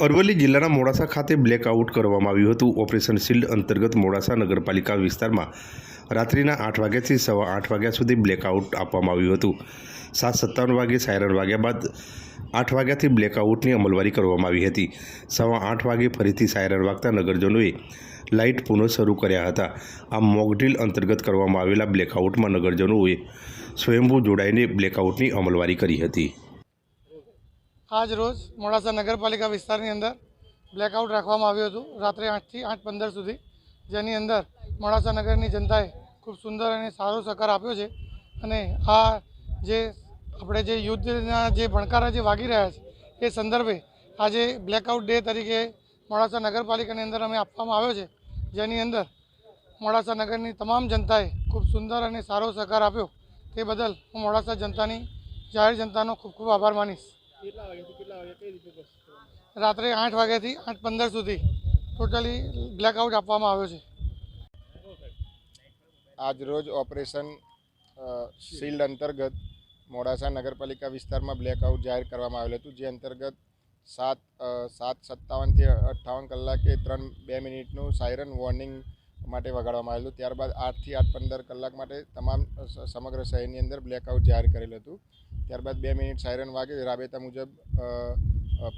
અરવલ્લી જિલ્લાના મોડાસા ખાતે બ્લેકઆઉટ કરવામાં આવ્યું હતું. ઓપરેશન શિલ્ડ અંતર્ગત મોડાસા નગરપાલિકા વિસ્તારમાં રાત્રિના આઠ વાગ્યાથી સવા આઠ વાગ્યા સુધી બ્લેકઆઉટ આપવામાં આવ્યું હતું. સાત સત્તાવન વાગે સાયરન વાગ્યા બાદ આઠ વાગ્યાથી બ્લેકઆઉટની અમલવારી કરવામાં આવી હતી. સવા આઠ વાગે ફરીથી સાયરન વાગતા નગરજનોએ લાઇટ પુનઃ શરૂ કર્યા હતા. આ મોકડ્રીલ અંતર્ગત કરવામાં આવેલા બ્લેકઆઉટમાં નગરજનોએ સ્વયંભૂ જોડાઈને બ્લેકઆઉટની અમલવારી કરી હતી. આજ રોજ મોડાસા નગરપાલિકા વિસ્તારની અંદર બ્લેકઆઉટ રાખવામાં આવ્યું હતું. રાત્રે આઠથી આઠ પંદર સુધી જેની અંદર મોડાસા નગરની જનતાએ ખૂબ સુંદર અને સારો સહકાર આપ્યો છે. અને આ જે આપણે જે યુદ્ધના જે ભણકારા જે વાગી રહ્યા છે, એ સંદર્ભે આજે બ્લેકઆઉટ ડે તરીકે મોડાસા નગરપાલિકાની અંદર અમે આપવામાં આવ્યો છે. જેની અંદર મોડાસા નગરની તમામ જનતાએ ખૂબ સુંદર અને સારો સહકાર આપ્યો. તે બદલ હું મોડાસા જનતાની, જાહેર જનતાનો ખૂબ ખૂબ આભાર માનીશ. રાત્રે આઠ વાગ્યાથી આઠ પંદર સુધી ટોટલી બ્લેકઆઉટ આપવામાં આવ્યો છે. આજરોજ ઓપરેશન શિલ્ડ અંતર્ગત મોડાસા નગરપાલિકા વિસ્તારમાં બ્લેકઆઉટ જાહેર કરવામાં આવેલું હતું જે અંતર્ગત સાત સાત સત્તાવનથી અઠ્ઠાવન કલાકે ત્રણ બે મિનિટનું સાયરન વોર્નિંગ માટે વગાડવામાં આવેલું ત્યારબાદ આઠથી આઠ પંદર કલાક માટે તમામ સમગ્ર શહેરની અંદર બ્લેકઆઉટ જાહેર કરેલું હતું. ત્યારબાદ બે મિનિટ સાયરન વાગે, રાબેતા મુજબ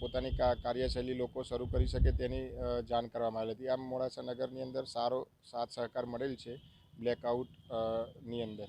પોતાની કાર્યશૈલી લોકો શરૂ કરી શકે તેની જાણ કરવામાં આવેલી હતી. આમ મોડાસા નગરની અંદર સારો સાથ સહકાર મળેલ છે બ્લેકઆઉટની અંદર.